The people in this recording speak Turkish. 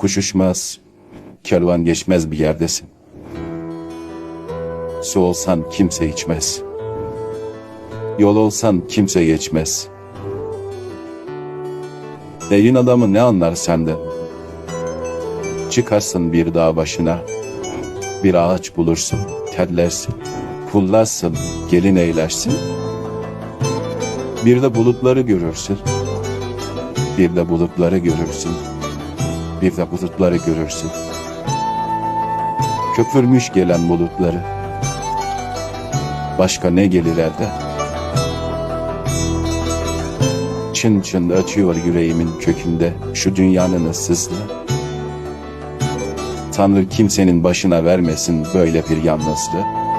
Kuş kervan geçmez bir yerdesin. Su olsan kimse içmez. Yol olsan kimse geçmez. Evin adamı ne anlar senden? Çıkarsın bir dağ başına, bir ağaç bulursun, terlersin, pullarsın, gelin eylersin. Bir de bulutları görürsün, bir de bulutları görürsün, bir de bulutları görürsün. Köpürmüş gelen bulutları, başka ne gelir elde? Çın çın ötüyor yüreğimin kökünde şu dünyanın ıssızlığı. Tanrı kimsenin başına vermesin böyle bir yalnızlığı.